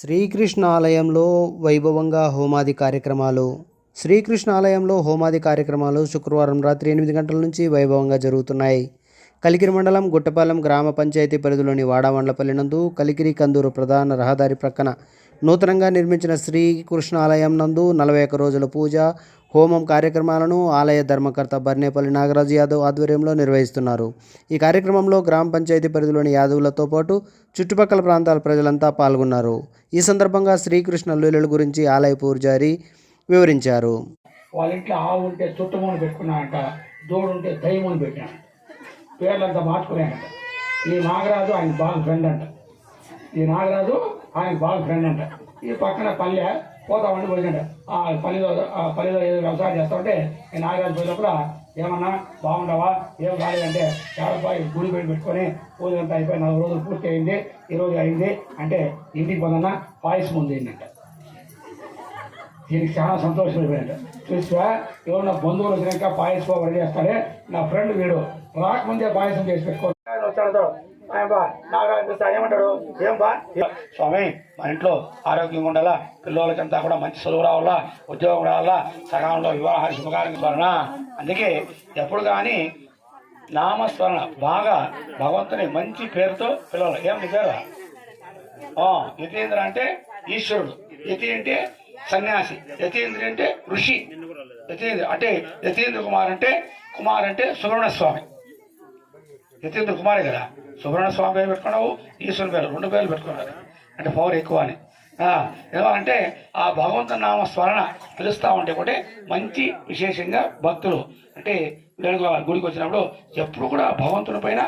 శ్రీకృష్ణ ఆలయంలో వైభవంగా హోమాది కార్యక్రమాలు. శ్రీకృష్ణ ఆలయంలో హోమాది కార్యక్రమాలు శుక్రవారం రాత్రి ఎనిమిది గంటల నుంచి వైభవంగా జరుగుతున్నాయి. కలికిరి మండలం గుట్టపాలెం గ్రామ పంచాయతీ పరిధిలోని వాడామండ్లపల్లి నందు కలికిరి కందూరు ప్రధాన రహదారి ప్రక్కన నూతనంగా నిర్మించిన శ్రీకృష్ణ ఆలయం నందు నలభై ఒక్క రోజుల పూజ హోమం కార్యక్రమాలను ఆలయ ధర్మకర్త బర్నేపల్లి నాగరాజు యాదవ్ ఆధ్వర్యంలో నిర్వహిస్తున్నారు. ఈ కార్యక్రమంలో గ్రామ పంచాయతీ పరిధిలోని యాదవులతో పాటు చుట్టుపక్కల ప్రాంతాల ప్రజలంతా పాల్గొన్నారు. ఈ సందర్భంగా శ్రీకృష్ణ లీలల గురించి ఆలయ పూజారి వివరించారు. వాళ్ళ ఇంట్లో ఆవు ఉంటే చుట్టమని పెట్టుకున్నాడంట దూడు ఉంటే పేర్లంతా మార్చుకున్నాడంట ఈ నాగరాజు ఆయన బాగా ఫ్రెండ్ అంట. ఈ నాగరాజు ఆయన బాగా ఫ్రెండ్ అంట. ఈ పక్కన పల్లె పోతామండి పోయిందంట ఆ పల్లెలో ఆ పల్లెలో ఏదో వ్యవసాయం చేస్తా ఉంటే ఈ నాగరాజు పోయినప్పుడు ఏమన్నా బాగుండవా? ఏం కాలేదంటే ఏడపాయి గుడి పెట్టి పెట్టుకొని పూజంతా అయిపోయి నాలుగు రోజులు పూర్తి అయింది. ఈ రోజు అయింది అంటే ఇంటికి పొందన్న పాయసం ఉంది అంట దీనికి చాలా సంతోషం అయిపోయినట్ట చూసా ఎవరు బంధువులు వచ్చినాక పాయసం రెడీ చేస్తాడే నా ఫ్రెండ్ వీడు. రాకముందే పాయసం చేసి పెట్టుకో. వచ్చాడు బా? ఏమంటాడు ఏం బా? స్వామి మా ఇంట్లో ఆరోగ్యంగా ఉండాలా? పిల్లలకంతా కూడా మంచి చదువు రావాలా? ఉద్యోగం రావాలా? సకాలంలో వివాహ శుభకార్యం వలన అందుకే ఎప్పుడు కానీ నామస్మరణ బాగా భగవంతుని మంచి పేరుతో పిల్లలు ఏం నీ పేరు? యతీంద్ర అంటే ఈశ్వరుడు యతి అంటే సన్యాసి యతీంద్ర అంటే ఋషి యతీంద్ర అంటే యతీంద్ర కుమార్ అంటే కుమార్ అంటే సుబ్రహ్మణ్య స్వామి నితేంద్ర కుమారే కదా. సుబ్రహ్మణ్య స్వామి పేరు పెట్టుకున్నావు ఈశ్వరుని పేరు రెండు పేర్లు పెట్టుకున్నారు అంటే పవర్ ఎక్కువ అని ఆ, ఆ భగవంతుని నామ స్మరణ పిలుస్తా ఉంటే ఒకటి మంచి విశేషంగా భక్తులు. అంటే వేణుగోపాల్ గుడికి వచ్చినప్పుడు ఎప్పుడు కూడా భగవంతుని పైన